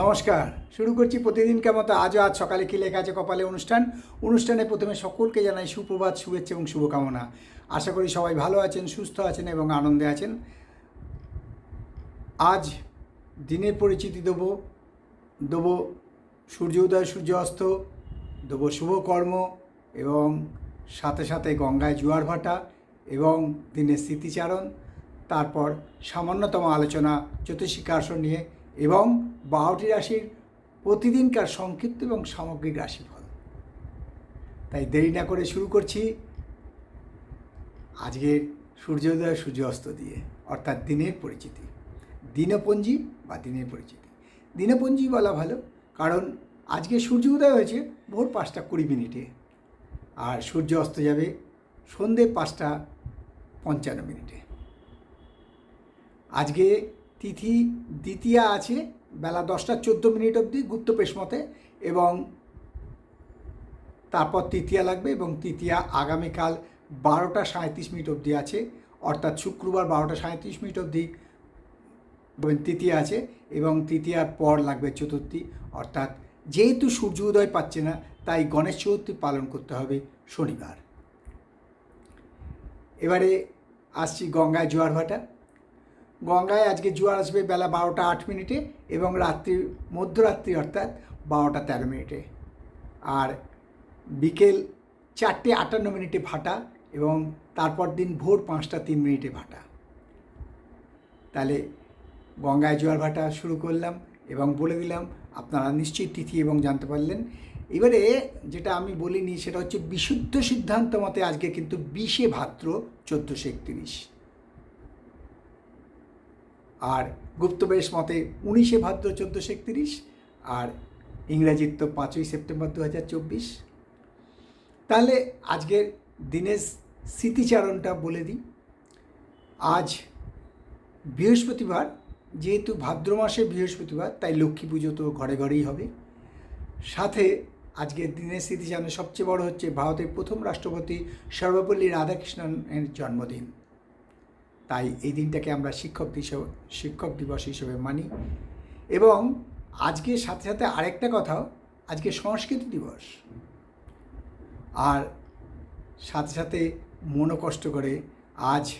নমস্কার। শুরু করছি প্রতিদিনকার মতো আজও আজ সকালে কি লেখা আছে কপালে অনুষ্ঠান? অনুষ্ঠানে প্রথমে সকলকে জানাই সুপ্রভাত, শুভেচ্ছা এবং শুভকামনা। আশা করি সবাই ভালো আছেন, সুস্থ আছেন এবং আনন্দে আছেন। আজ দিনের পরিচিতি দেবো। দেবো সূর্য উদয়, সূর্য অস্ত। দেবো শুভকর্ম এবং সাথে সাথে গঙ্গায় জোয়ার ভাটা এবং দিনের স্মৃতিচারণ। তারপর সামান্যতম আলোচনা জ্যোতিষিক আসন নিয়ে এবং বারোটি রাশির প্রতিদিনকার সংক্ষিপ্ত এবং সামগ্রিক রাশিফল। তাই দেরি না করে শুরু করছি আজকের সূর্যোদয় সূর্য অস্ত দিয়ে, অর্থাৎ দিনের পরিচিতি। দিনপঞ্জি বা দিনের পরিচিতি। দিনপঞ্জি বলা ভালো, কারণ আজকে সূর্য উদয় হয়েছে ভোর পাঁচটা কুড়ি মিনিটে, আর সূর্য অস্ত যাবে সন্ধে পাঁচটা পঞ্চান্ন মিনিটে। আজকে তিথি দ্বিতীয়া আছে বেলা দশটা চোদ্দ মিনিট অবধি গুপ্তপেশ মতে এবং তারপর তৃতীয়া লাগবে এবং তৃতীয়া আগামীকাল বারোটা সাঁত্রিশ মিনিট অবধি আছে। অর্থাৎ শুক্রবার বারোটা সাঁত্রিশ মিনিট অবধি তৃতীয়া আছে এবং তৃতীয়ার পর লাগবে চতুর্থী। অর্থাৎ যেহেতু সূর্য উদয় পাচ্ছে না, তাই গণেশ চতুর্থী পালন করতে হবে শনিবার। এবারে আসছি গঙ্গায় জোয়ার ভাটা। গঙ্গায় আজকে জোয়ার আসবে বেলা বারোটা আট মিনিটে এবং রাত্রি, মধ্যরাত্রি অর্থাৎ বারোটা তেরো মিনিটে। আর বিকেল চারটে আটান্ন মিনিটে ভাটা এবং তারপর দিন ভোর পাঁচটা তিন মিনিটে ভাটা। তাহলে গঙ্গায় জোয়ার ভাটা শুরু করলাম এবং বলে দিলাম, আপনারা নিশ্চয়ই তিথি এবং জানতে পারলেন। এবারে যেটা আমি বলিনি সেটা হচ্ছে বিশুদ্ধ সিদ্ধান্ত মতে আজকে কিন্তু বিশে ভাদ্র চোদ্দোশো একত্রিশ। আর গুপ্তবেশ মতে উনিশে ভাদ্র চোদ্দোশো একত্রিশ আর ইংরাজির তো পাঁচই সেপ্টেম্বর দু হাজার চব্বিশ। তাহলে আজকের দিনের স্মৃতিচারণটা বলে দিই। আজ বৃহস্পতিবার, যেহেতু ভাদ্র মাসে বৃহস্পতিবার, তাই লক্ষ্মী পুজো তো ঘরে ঘরেই হবে। সাথে আজকের দিনের স্মৃতিচারণে সবচেয়ে বড় হচ্ছে ভারতের প্রথম রাষ্ট্রপতি সর্বপল্লী রাধাকৃষ্ণনের জন্মদিন। তাই এই দিনটাকে আমরা শিক্ষক শিক্ষক দিবস হিসেবে মানি। এবং আজকে সাথে সাথে আরেকটা কথাও, আজকে সংস্কৃত দিবস। আর সাথে সাথে মনো কষ্ট করে আজ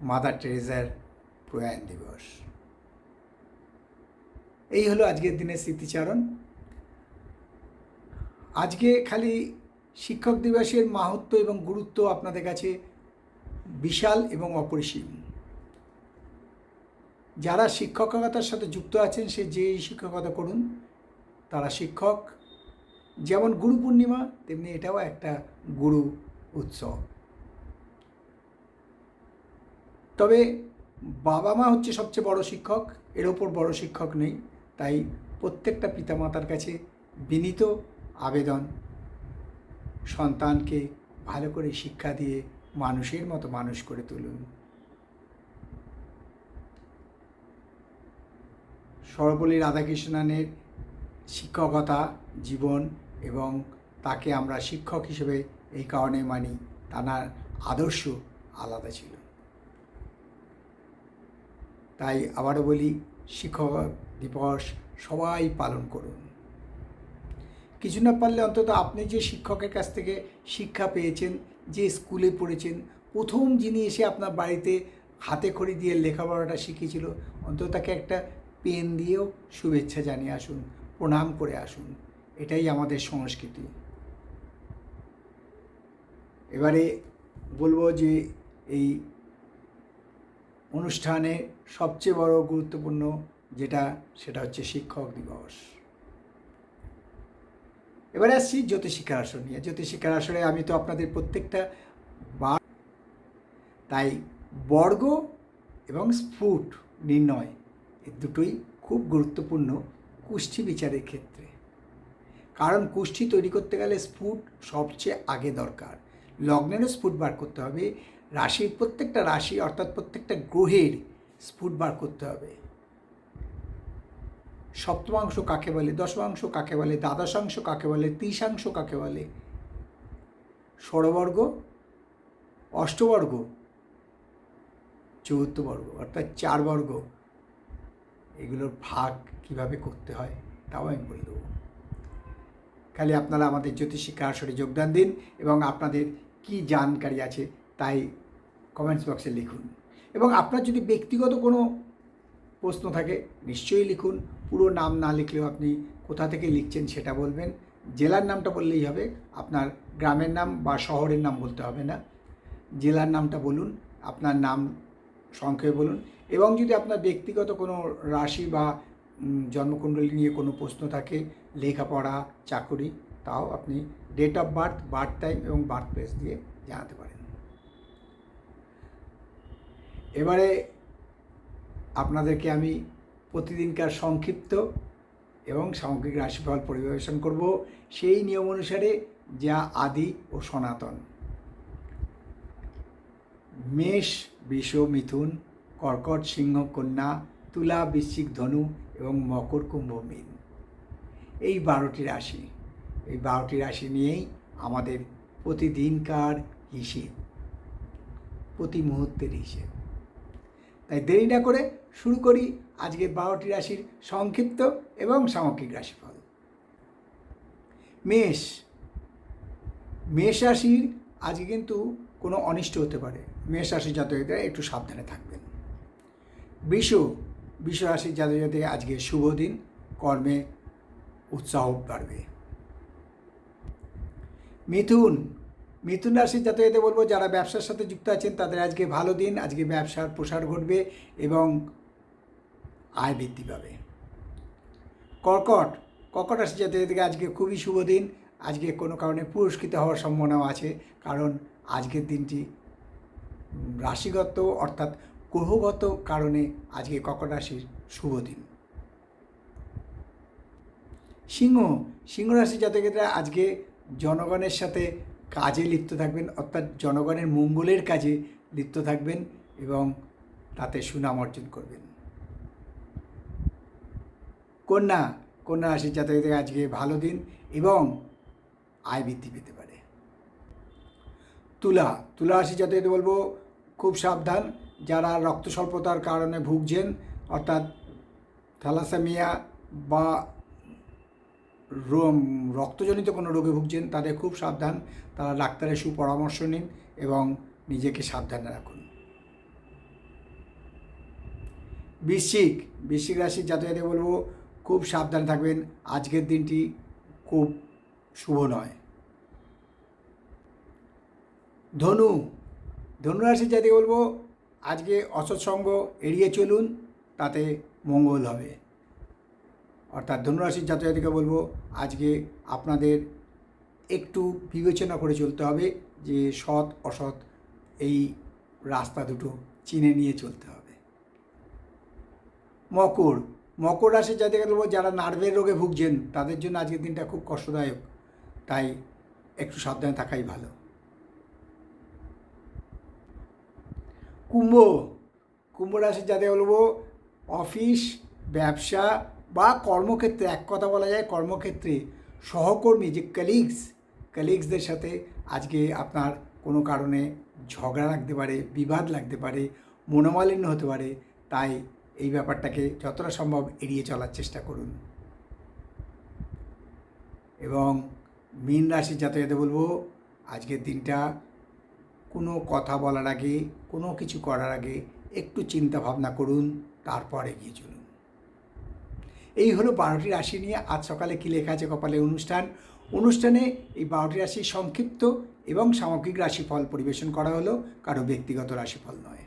মাদার টেরেজার প্রয়াণ দিবস। এই হলো আজকের দিনের স্মৃতিচারণ। আজকে খালি শিক্ষক দিবসের মাহাত্ম এবং গুরুত্ব আপনাদের কাছে বিশাল এবং অপরিসীম। যারা শিক্ষকতার সাথে যুক্ত আছেন, সে যেই শিক্ষকতা করুন, তারা শিক্ষক। যেমন গুরু পূর্ণিমা, তেমনি এটাও একটা গুরু উৎসব। তবে বাবা মা হচ্ছে সবচেয়ে বড় শিক্ষক, এর ওপর বড় শিক্ষক নেই, তাই প্রত্যেকটা পিতামাতার কাছে বিনীত আবেদন। সন্তানকে ভালো করে শিক্ষা দিয়ে মানুষের মতো মানুষ করে তুলুন। সর্বপল্লী রাধাকৃষ্ণনের শিক্ষকতা জীবন এবং তাকে আমরা শিক্ষক হিসেবে এই কারণে মানি তার আদর্শ আলাদা ছিল। তাই আবারও বলি, শিক্ষক দিবস সবাই পালন করুন। কিছু না পারলে অন্তত আপনি যে শিক্ষকের কাছ থেকে শিক্ষা পেয়েছেন, যে স্কুলে পড়েছেন, প্রথম যিনি এসে আপনার বাড়িতে হাতে খড়ি দিয়ে লেখাপড়াটা শিখিয়েছিল, অন্তত তাকে একটা পেন দিয়েও শুভেচ্ছা জানিয়ে আসুন, প্রণাম করে আসুন। এটাই আমাদের সংস্কৃতি। এবারে বলব যে এই অনুষ্ঠানে সবচেয়ে বড় গুরুত্বপূর্ণ যেটা, সেটা হচ্ছে শিক্ষক দিবস। এবারে আসছি জ্যোতিষিকার আসর নিয়ে। জ্যোতিষিকার আসরে আমি তো আপনাদের প্রত্যেকটা বার তাই বর্গ এবং স্ফুট নির্ণয় এই দুটোই খুব গুরুত্বপূর্ণ কুষ্ঠি বিচারের ক্ষেত্রে। কারণ কুষ্ঠি তৈরি করতে গেলে স্ফুট সবচেয়ে আগে দরকার। লগ্নেরও স্ফুট বার করতে হবে, রাশির প্রত্যেকটা রাশি অর্থাৎ প্রত্যেকটা গ্রহের স্ফুট বার করতে হবে। সপ্তমাংশ কাকে বলে, দশমাংশ কাকে বলে, দ্বাদশাংশ কাকে বলে, ত্রিশাংশ কাকে বলে? ষড়বর্গ, অষ্টবর্গ চতুর্থ বর্গ অর্থাৎ চার বর্গ এগুলোর ভাগ কীভাবে করতে হয়, তাও আমি বলে দেবো। খালি আপনারা আমাদের জ্যোতিষিক্ষা আসরে যোগদান দিন এবং আপনাদের কি জানকারি আছে তাই কমেন্টস বক্সে লিখুন। এবং আপনার যদি ব্যক্তিগত কোনো প্রশ্ন থাকে, নিশ্চয়ই লিখুন। পুরো নাম না লিখলেও আপনি কোথা থেকে লিখছেন সেটা বলবেন। জেলার নামটা বললেই হবে, আপনার গ্রামের নাম বা শহরের নাম বলতে হবে না। জেলার নামটা বলুন, আপনার নাম সংক্ষেপে বলুন এবং যদি আপনার ব্যক্তিগত কোনো রাশি বা জন্মকুণ্ডলী নিয়ে কোনো প্রশ্ন থাকে, লেখাপড়া, চাকরি, তাও আপনি date of birth birth time এবং বার্থ প্লেস দিয়ে জানাতে পারেন। এবারে আপনাদেরকে আমি প্রতিদিনকার সংক্ষিপ্ত এবং সামগ্রিক রাশিফল পরিবেশন করব সেই নিয়ম অনুসারে যা আদি ও সনাতন। মেষ, বৃষ, মিথুন, কর্কট, সিংহ, কন্যা, তুলা, বৃশ্চিক ধনু এবং মকর, কুম্ভ, মীন। এই বারোটি রাশি। এই বারোটি রাশি নিয়েই আমাদের প্রতিদিনকার হিসেব, প্রতি মুহূর্তের হিসেব। তাই দেরি না করে শুরু করি আজকে বারোটি রাশির সংক্ষিপ্ত এবং সামগ্রিক রাশিফল। মেষ। মেষ রাশির আজকে কিন্তু কোনো অনিষ্ট হতে পারে। মেষ রাশির জাতকরা একটু সাবধানে থাকবেন। বৃষ। বৃষ রাশির জাতকদের আজকে শুভ দিন, কর্মে উৎসাহ বাড়বে। মিথুন। মিথুন রাশির জাতকদের বলব, যারা ব্যবসার সাথে যুক্ত আছেন, তাদের আজকে ভালো দিন, আজকে ব্যবসার প্রসার ঘটবে এবং আয় বৃদ্ধি পাবে। কর্কট কর্কট রাশির জাতকদের আজকে খুবই শুভ দিন। আজকে কোনো কারণে পুরস্কৃত হওয়ার সম্ভাবনাও আছে, কারণ আজকের দিনটি রাশিগত অর্থাৎ গ্রহগত কারণে আজকে কর্কট রাশির শুভ দিন। সিংহ সিংহ রাশির জাতকেরা আজকে জনগণের সাথে কাজে লিপ্ত থাকবেন, অর্থাৎ জনগণের মঙ্গলের কাজে লিপ্ত থাকবেন এবং তাতে সুনাম অর্জন করবেন। কন্যা কন্যা রাশির জাতকেদের আজকে ভালো দিন এবং আয় বৃদ্ধি পেতে পারে। তুলা তুলা রাশি জাতকদের বলব খুব সাবধান, যারা রক্ত স্বল্পতার কারণে ভুগছেন, অর্থাৎ থ্যালাসেমিয়া বা রক্তজনিত কোনো রোগে ভুগছেন, তাদের খুব সাবধান, তারা ডাক্তারের সুপরামর্শ নিন এবং নিজেকে সাবধানে রাখুন। বৃশ্চিক বৃশ্চিক রাশির জাতকদের বলব খুব সাবধানে থাকবেন। আজকের দিনটি খুব শুভ নয়। ধনু ধনুরাশির জাতি বলব, আজকে অসৎসঙ্গ এড়িয়ে চলুন, তাতে মঙ্গল হবে। অর্থাৎ ধনুরাশির জাতজাতিকে বলব, আজকে আপনাদের একটু বিবেচনা করে চলতে হবে যে সৎ, অসৎ এই রাস্তা দুটো চিনে নিয়ে চলতে হবে। মকর মকর রাশির জাতিকে বলব, যারা নার্ভের রোগে ভুগছেন, তাদের জন্য আজকের দিনটা খুব কষ্টদায়ক। তাই একটু সাবধানে থাকাই ভালো। কুম্ভ কুম্ভ রাশির যাতে বলব, অফিস, ব্যবসা বা কর্মক্ষেত্রে, এক কথা বলা যায় কর্মক্ষেত্রে সহকর্মী, যে কালিগস কালিগসদের সাথে আজকে আপনার কোনো কারণে ঝগড়া লাগতে পারে, বিবাদ লাগতে পারে, মনোমালিন্য হতে পারে, তাই এই ব্যাপারটাকে যতটা সম্ভব এড়িয়ে চলার চেষ্টা করুন। এবং মীন রাশির জাতকদের বলব, আজকের দিনটা কোনো কথা বলার আগে, কোনো কিছু করার আগে একটু চিন্তা ভাবনা করুন, তারপর এগিয়ে চলুন। এই হলো বারোটি রাশি নিয়ে আজ সকালে কী লেখা আছে কপালে অনুষ্ঠান। অনুষ্ঠানে এই বারোটি রাশির সংক্ষিপ্ত এবং সামগ্রিক রাশিফল পরিবেশন করা হলো, কারও ব্যক্তিগত রাশিফল নয়।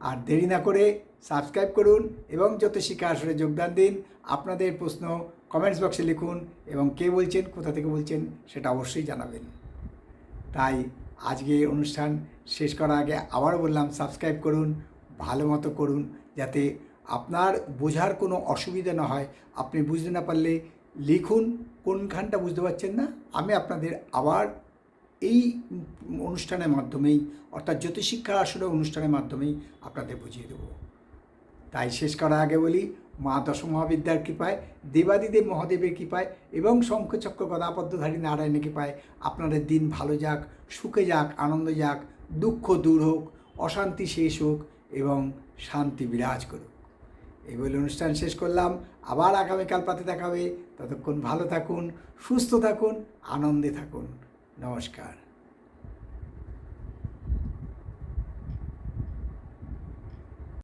আর দেরি না করে সাবস্ক্রাইব করুন এবং জ্যোতিষিকা আসরে যোগদান দিন, আপনাদের প্রশ্ন কমেন্টস বক্সে লিখুন এবং কে বলছেন, কোথা থেকে বলছেন সেটা অবশ্যই জানাবেন। তাই আজকে অনুষ্ঠান শেষ করার আগে আবারও বললাম, সাবস্ক্রাইব করুন, ভালো মতো করুন, যাতে আপনার বোঝার কোনো অসুবিধা না হয়। আপনি বুঝতে না পারলে লিখুন, কোনখানটা বুঝতে পারছেন না, আমি আপনাদের আবার এই অনুষ্ঠানের মাধ্যমেই, অর্থাৎ জ্যোতিষিক্ষা আসলে অনুষ্ঠানের মাধ্যমেই আপনাদের বুঝিয়ে দেবো। তাই শেষ করার আগে বলি, মা দশ মহাবিদ্যার কৃপায়, দেবাদিদেব মহাদেবের কৃপায় এবং শঙ্খচক্র গদাপদ্মধারী নারায়ণের কৃপায় আপনাদের দিন ভালো যাক, সুখে যাক, আনন্দ যাক, দুঃখ দূর হোক, অশান্তি শেষ হোক এবং শান্তি বিরাজ করুক। এই বলে অনুষ্ঠান শেষ করলাম। আবার আগামীকাল পাতে দেখাবে ততক্ষণ ভালো থাকুন, সুস্থ থাকুন, আনন্দে থাকুন। নমস্কার